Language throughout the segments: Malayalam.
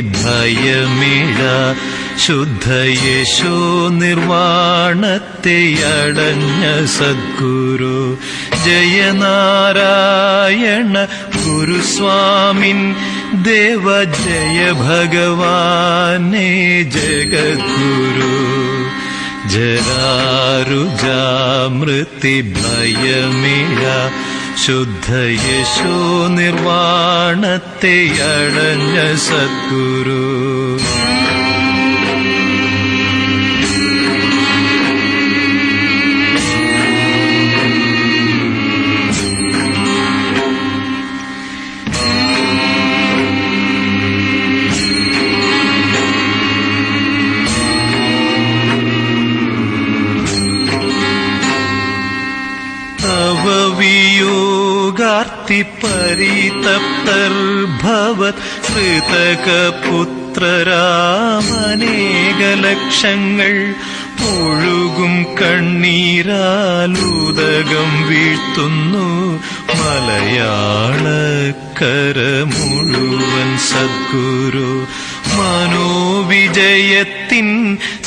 ഭയമിഴ ശുദ്ധയേശോ നിർവാണത്തെയടഞ്ഞ സദ്ഗുരു. ജയനാരായണ ഗുരുസ്വാമിൻ ദേവ ജയ ഭഗവാനേ ജഗദ്ഗുരു. ജരാരുജാമൃതി ഭയമിഴ ശുദ്ധയേശോ നിർവാണത്തെ അടഞ്ഞ സദ്ഗുരു. വിയോഗാർത്തി പരിതപ്തർഭവത് കൃതകപുത്രരാമനേക ലക്ഷങ്ങൾ ഒഴുകും കണ്ണീരാലുദകം വീഴ്ത്തുന്നു മലയാളക്കര മുഴുവൻ സദ്ഗുരു മനോവിജയത്തിൻ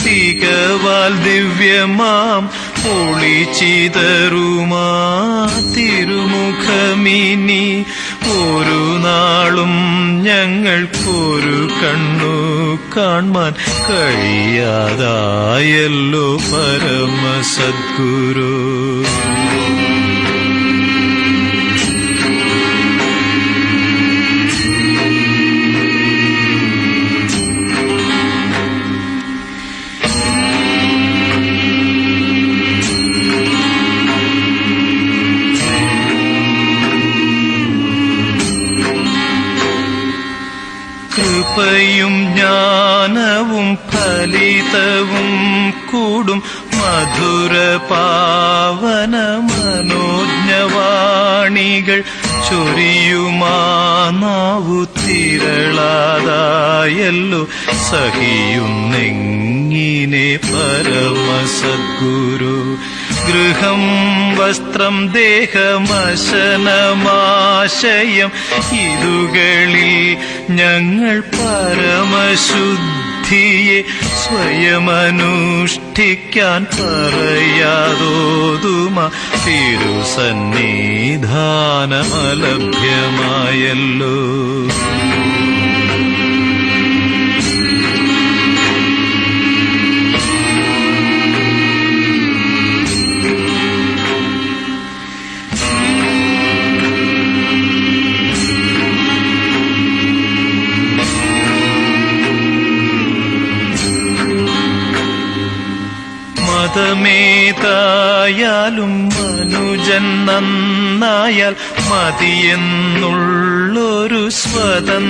തികവാൽ ദിവ്യമാം ഒളിച്ചിതറുമാ തിരുമുഖമിനി ഒരു നാളും ഞങ്ങൾക്കൊരു കണ്ണു കാൺമാൻ കഴിയാതായല്ലോ പരമസദ്ഗുരു. ജ്ഞാനവും ഫലിതവും കൂടും മധുര പാവന മനോജ്ഞവാണികൾ ചൊരിയുമാനാവു തിരളാതായല്ലോ സഹിയുന്നെങ്ങിനെ പരമസദ്ഗുരു. ഗൃഹം വസ്ത്രം ദേഹമശനമാശയം ഇതുകളിൽ ഞങ്ങൾ പരമശുദ്ധിയെ സ്വയമനുഷ്ഠിക്കാൻ പറയാതോതുമ തിരുസന്നിധാനമലഭ്യമായല്ലോ മതമേതായാലും മനുജൻ നന്നായാൽ മതിയെന്നുള്ളൊരു സ്വതന്ത്രവാക്യത്താൽ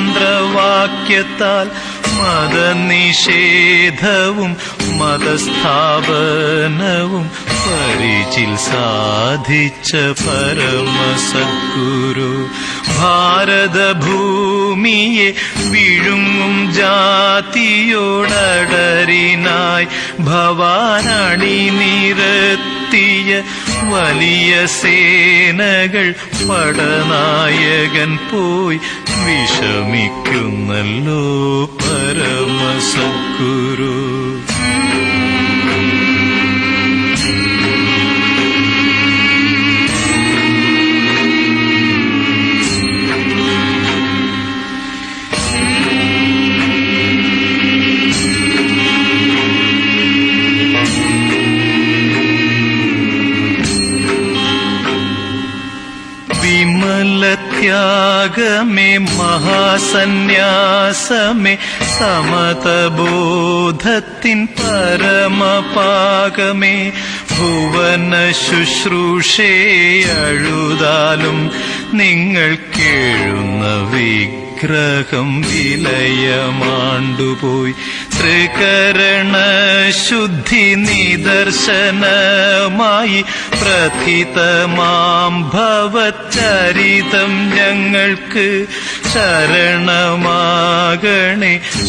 മതനിഷേധവും മതസ്ഥാപനവും പരിചിൽ സാധിച്ച പരമസദ്ഗുരു. ഭാരതഭൂമിയെ വിഴുങ്ങും ജാതിയോടടരിനായി ഭവാനണി നിരത്തിയ വലിയ സേനകൾ പടനായകൻ പോയി വിഷമിക്കുന്നല്ലോ പരമസദ്ഗുരു. വിമലത്യാഗമേ മഹാസന്യാസമേ സമതബോധത്തിൻ പരമപാകമേ ഭുവന ശുശ്രൂഷേ അഴുതാലും നിങ്ങൾ കേഴുന്ന വിഗ്രഹം വിലയമാണ്ടുപോയി. ത്രികരണ ശുദ്ധി നിദർശനമായി പ്രഥിതമാം ഭവചരിതം ഞങ്ങൾക്ക് ശരണമാകണേ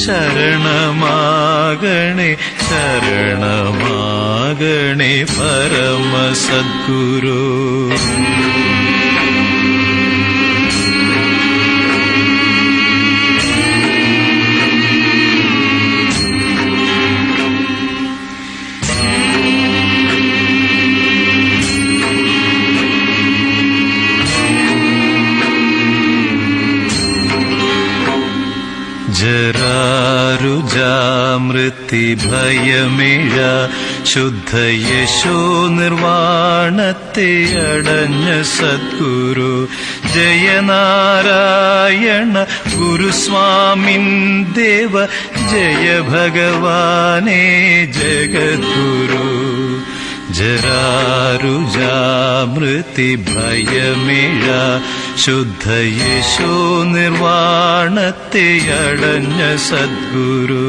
ശരണമാകണേ ശരണമാകണേ പരമസദ്ഗുരു. ജരാരുജാമൃത്തി ഭയമേഴ ശുദ്ധ യശോ നിർവാണത്തെ അടഞ്ഞ സദ്ഗുരു ജയനാരായണ ഗുരുസ്വാമിൻ ദേവ ജയ ഭഗവാനേ ജഗദ്ഗുരു. ജരാരുജാമൃതി ഭയമേഴ ശുദ്ധ യേശോ നിർവാണത്തെ അടഞ്ഞ സദ്ഗുരു.